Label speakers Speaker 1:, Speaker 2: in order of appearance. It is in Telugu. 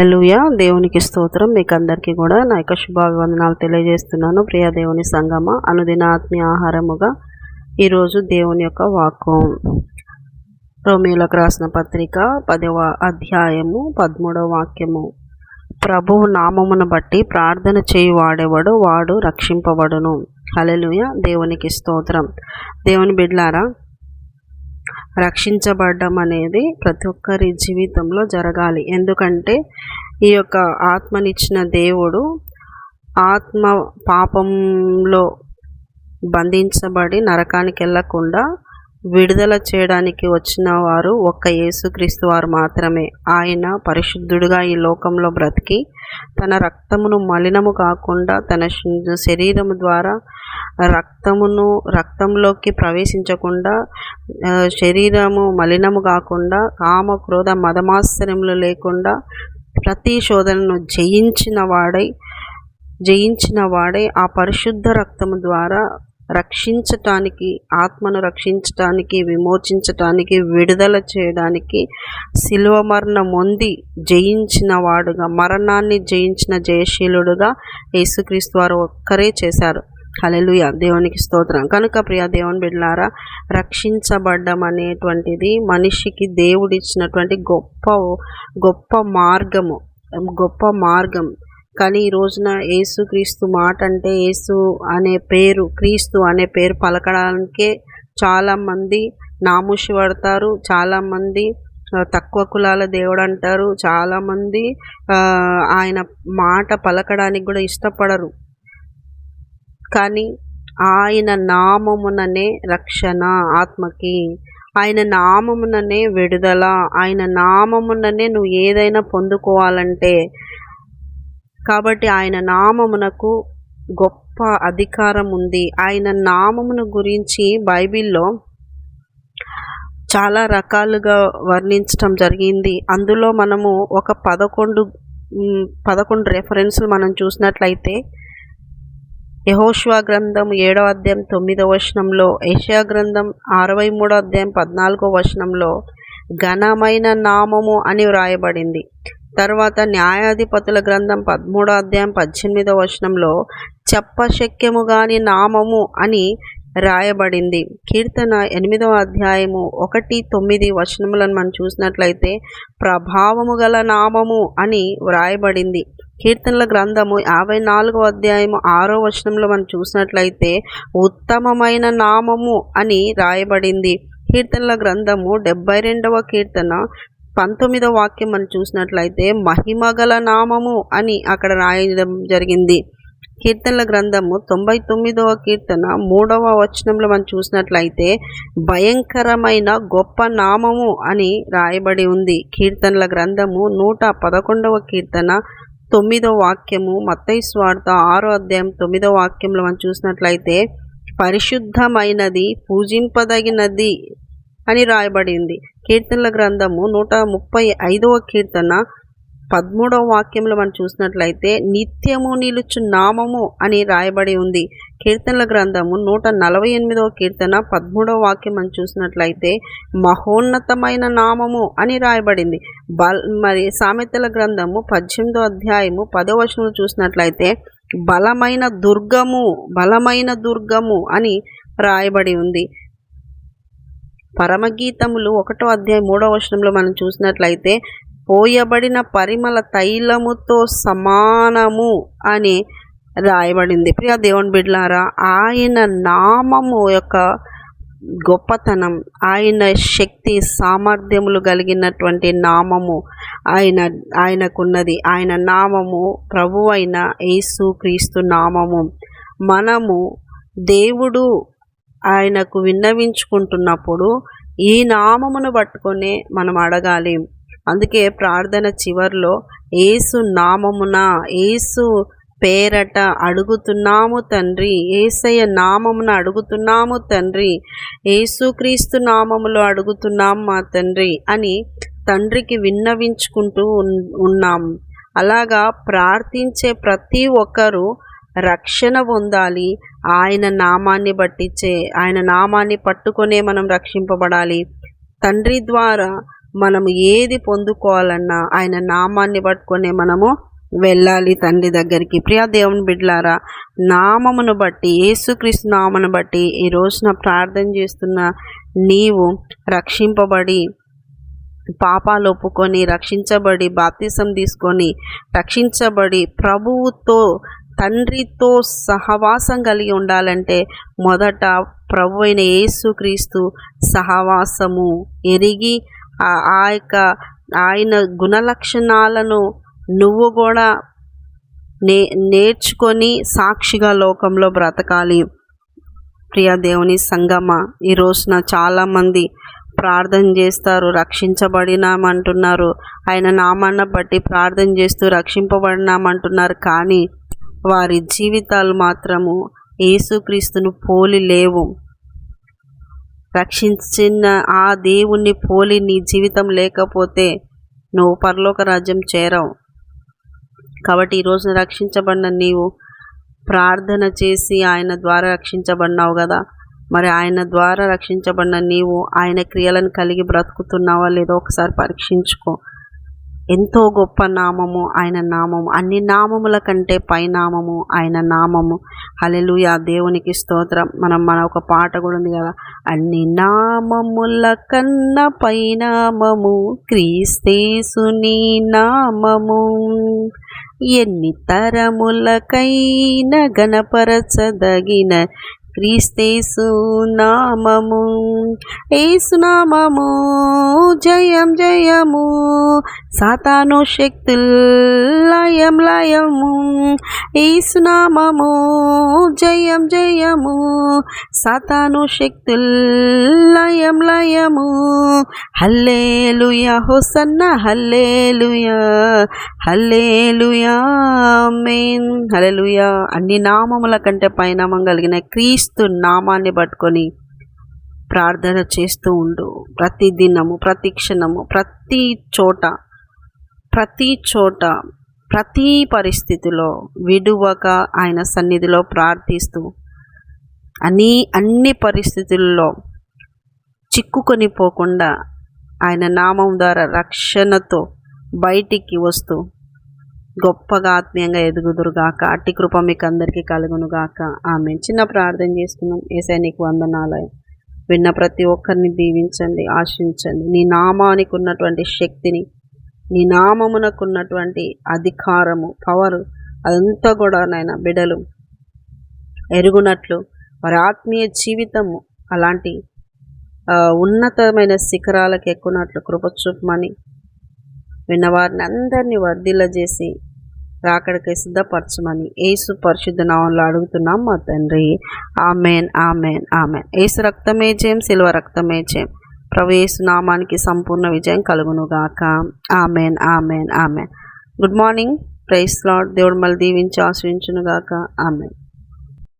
Speaker 1: హల్లెలూయా. దేవునికి స్తోత్రం. మీకు అందరికీ కూడా నా యొక్క శుభాభివందనాలు తెలియజేస్తున్నాను. ప్రియ దేవుని సంగమ అనుదిన ఆత్మీయ ఆహారముగా ఈరోజు దేవుని యొక్క వాక్కు రోమిలకు రాసిన పత్రిక పదవ అధ్యాయము పదమూడవ వాక్యము. ప్రభువు నామమును బట్టి ప్రార్థన చేయి వాడేవాడు వాడు రక్షింపబడును. హలలుయ దేవునికి స్తోత్రం. దేవుని బిడ్లారా రక్షించబడడం అనేది ప్రతి ఒక్కరి జీవితంలో జరగాలి. ఎందుకంటే ఈ యొక్క ఆత్మనిచ్చిన దేవుడు ఆత్మ పాపంలో బంధించబడి నరకానికి వెళ్ళకుండా విడుదల చేయడానికి వచ్చిన వారు ఒక్క యేసుక్రీస్తు వారు మాత్రమే. ఆయన పరిశుద్ధుడుగా ఈ లోకంలో బ్రతికి తన రక్తమును మలినము కాకుండా తన శరీరము ద్వారా రక్తమును రక్తంలోకి ప్రవేశించకుండా శరీరము మలినము కాకుండా కామ క్రోధ మదమాశ్చర్యములు లేకుండా ప్రతి శోధనను జయించిన వాడై జయించిన వాడే ఆ పరిశుద్ధ రక్తము ద్వారా రక్షించటానికి ఆత్మను రక్షించటానికి విమోచించటానికి విడుదల చేయడానికి శిలువ మరణం పొంది జయించిన వాడుగా మరణాన్ని జయించిన జయశీలుడుగా యేసుక్రీస్తు వారు ఒక్కరే చేశారు. హలెలుయ దేవునికి స్తోత్రం. కనుక ప్రియ దేవుని బిడ్లారా రక్షించబడ్డం అనేటువంటిది మనిషికి దేవుడిచ్చినటువంటి గొప్ప గొప్ప మార్గము గొప్ప మార్గం. కానీ ఈ రోజున యేసు క్రీస్తు మాట అంటే యేసు అనే పేరు క్రీస్తు అనే పేరు పలకడానికే చాలామంది నాముషి పడతారు చాలామంది తక్కువ కులాల దేవుడు అంటారు చాలామంది ఆయన మాట పలకడానికి కూడా ఇష్టపడరు. కానీ ఆయన నామముననే రక్షణ ఆత్మకి. ఆయన నామముననే విడుదల ఆయన నామముననే నువ్వు ఏదైనా పొందుకోవాలంటే కాబట్టి ఆయన నామమునకు గొప్ప అధికారం ఉంది. ఆయన నామమును గురించి బైబిల్లో చాలా రకాలుగా వర్ణించటం జరిగింది. అందులో మనము ఒక పదకొండు పదకొండు రెఫరెన్స్లు మనం చూసినట్లయితే యహోష్వా గ్రంథం ఏడవ అధ్యాయం తొమ్మిదవ వచనంలో ఏషియా గ్రంథం అరవై మూడో అధ్యాయం పద్నాలుగో వచనంలో ఘనమైన నామము అని వ్రాయబడింది. తర్వాత న్యాయాధిపతుల గ్రంథం పదమూడో అధ్యాయం పద్దెనిమిదవ వచనంలో చెప్పశక్యము గాని నామము అని రాయబడింది. కీర్తన ఎనిమిదవ అధ్యాయము ఒకటి తొమ్మిది వచనములను మనం చూసినట్లయితే ప్రభావము గల నామము అని వ్రాయబడింది. కీర్తనల గ్రంథము యాభై నాలుగవ అధ్యాయము ఆరో వచనంలో మనం చూసినట్లయితే ఉత్తమమైన నామము అని రాయబడింది. కీర్తనల గ్రంథము డెబ్బై రెండవ కీర్తన పంతొమ్మిదవ వాక్యం మనం చూసినట్లయితే మహిమగల నామము అని అక్కడ రాయడం జరిగింది. కీర్తనల గ్రంథము తొంభై తొమ్మిదవ కీర్తన మూడవ వచనంలో మనం చూసినట్లయితే భయంకరమైన గొప్ప నామము అని రాయబడి ఉంది. కీర్తనల గ్రంథము నూట పదకొండవ కీర్తన తొమ్మిదవ వాక్యము మత్తయి స్వార్థ ఆరో అధ్యాయం తొమ్మిదో వాక్యంలో మనం చూసినట్లయితే పరిశుద్ధమైనది పూజింపదగినది అని రాయబడింది. కీర్తనల గ్రంథము నూట ముప్పై ఐదవ కీర్తన పదమూడవ వాక్యంలో మనం చూసినట్లయితే నిత్యము నిలుచు నామము అని రాయబడి ఉంది. కీర్తనల గ్రంథము నూట నలభై ఎనిమిదవ కీర్తన పదమూడవ వాక్యం మనం చూసినట్లయితే మహోన్నతమైన నామము అని రాయబడింది. బల్ మరి సామెతల గ్రంథము పద్దెనిమిదో అధ్యాయము పదో వచనంలో చూసినట్లయితే బలమైన దుర్గము బలమైన దుర్గము అని రాయబడి ఉంది. పరమగీతములు ఒకటో అధ్యాయం మూడో వచనంలో మనం చూసినట్లయితే పోయబడిన పరిమళ తైలముతో సమానము అని రాయబడింది. ప్రియ దేవుని బిడ్లారా ఆయన నామము యొక్క గొప్పతనం ఆయన శక్తి సామర్థ్యములు కలిగినటువంటి నామము ఆయన ఆయనకున్నది. ఆయన నామము ప్రభు అయిన యేసు క్రీస్తు నామము. మనము దేవుడు ఆయనకు విన్నవించుకుంటున్నప్పుడు ఈ నామమును పట్టుకొనే మనం అడగాలి. అందుకే ప్రార్థన చివర్లో ఏసు నామమున ఏసు పేరట అడుగుతున్నాము తండ్రి ఏసయ్య నామమున అడుగుతున్నాము తండ్రి ఏసుక్రీస్తు నామములో అడుగుతున్నాం మా తండ్రి అని తండ్రికి విన్నవించుకుంటూ ఉన్నాం. అలాగా ప్రార్థించే ప్రతి ఒక్కరూ రక్షణ పొందాలి. ఆయన నామాన్ని బట్టించే ఆయన నామాన్ని పట్టుకొనే మనం రక్షింపబడాలి. తండ్రి ద్వారా మనం ఏది పొందుకోవాలన్నా ఆయన నామాన్ని పట్టుకొని మనము వెళ్ళాలి తండ్రి దగ్గరికి. ప్రియా దేవుని బిడ్లారా నామమును బట్టి యేసుక్రీస్తు నామను బట్టి ఈ రోజున ప్రార్థన చేస్తున్న నీవు రక్షింపబడి పాపాలు ఒప్పుకొని రక్షించబడి బాప్తిసం తీసుకొని రక్షించబడి ప్రభువుతో తండ్రితో సహవాసం కలిగి ఉండాలంటే మొదట ప్రభు అయిన యేసుక్రీస్తు సహవాసము ఎరిగి ఆ- ఆ యొక్క ఆయన గుణలక్షణాలను నువ్వు కూడా నే నేర్చుకొని సాక్షిగా లోకంలో బ్రతకాలి. ప్రియ దేవుని సంగమ ఈ రోజున చాలామంది ప్రార్థన చేస్తారు రక్షించబడినామంటున్నారు. ఆయన నామాన్న బట్టి ప్రార్థన చేస్తూ రక్షింపబడినామంటున్నారు. కానీ వారి జీవితాలు మాత్రము యేసుక్రీస్తును పోలి లేవు. రక్షించిన ఆ దేవుణ్ణి పోలి నీ జీవితం లేకపోతే నువ్వు పరలోక రాజ్యం చేరవు. కాబట్టి ఈ రోజున రక్షించబడిన నీవు ప్రార్థన చేసి ఆయన ద్వారా రక్షించబడినావు కదా. మరి ఆయన ద్వారా రక్షించబడిన నీవు ఆయన క్రియలను కలిగి బ్రతుకుతున్నావా లేదో ఒకసారి పరీక్షించుకో. ఎంతో గొప్ప నామము ఆయన నామము. అన్ని నామముల కంటే పైనామము ఆయన నామము. హల్లెలూయా దేవునికి స్తోత్రం. మనం మన ఒక పాట కూడా ఉంది కదా. అన్ని నామముల కన్న పైనామము క్రీస్తేసుని నామము. ఎన్ని తరములకైన గణపరచదగిన క్రీస్తేసు నామము ఏసునామము జయం జయము సాతాను శక్తుల్ లయం లయము ఏసునామము జయం జయము సాతాను శక్తుల్ లయం లయము. హల్లేలుయా హోసన్న హల్లేలుయా హల్లేలుయా మేన్ హల్లేలుయా. అన్ని నామముల కంటే పైనామం కలిగిన క్రీస్తు నామాన్ని పట్టుకొని ప్రార్థన చేస్తూ ఉండు. ప్రతి దినము ప్రతి క్షణము ప్రతి చోట ప్రతి చోట ప్రతి పరిస్థితిలో విడువక ఆయన సన్నిధిలో ప్రార్థిస్తూ అన్ని అన్ని పరిస్థితుల్లో చిక్కుకొని పోకుండా ఆయన నామం ద్వారా రక్షణతో బయటికి వస్తూ గొప్పగా ఆత్మీయంగా ఎదుగుదురుగాక. అట్టి కృప మీకు అందరికీ కలుగునుగాక. ఆమె చిన్న ప్రార్థన చేసుకున్నాం ఏసై నీకు వందనాలయం. విన్న ప్రతి ఒక్కరిని దీవించండి ఆశించండి నీ నామానికి ఉన్నటువంటి శక్తిని నీ నామమునకు ఉన్నటువంటి అధికారము పవర్ అదంతా కూడా నాయన బిడలు ఎరుగునట్లు వారి ఆత్మీయ జీవితము అలాంటి ఉన్నతమైన శిఖరాలకు ఎక్కునట్లు కృపచూపమని విన్నవారిని అందరినీ వర్ధిల్ల చేసి రాకడికి సిద్ధపరచమని ఏసు పరిశుద్ధ నామంలో అడుగుతున్నాం మా తండ్రి. ఆమెన్ ఆమెన్ ఆమెన్. ఏసు రక్తమే జయం శిల్వ రక్తమే జయం. ప్రభు నామానికి సంపూర్ణ విజయం కలుగునుగాక. ఆమెన్ ఆమెన్ amen. Good morning. Price lord దేవుడు మళ్ళీ దీవించి ఆశ్రయించునుగాక. ఆమెన్.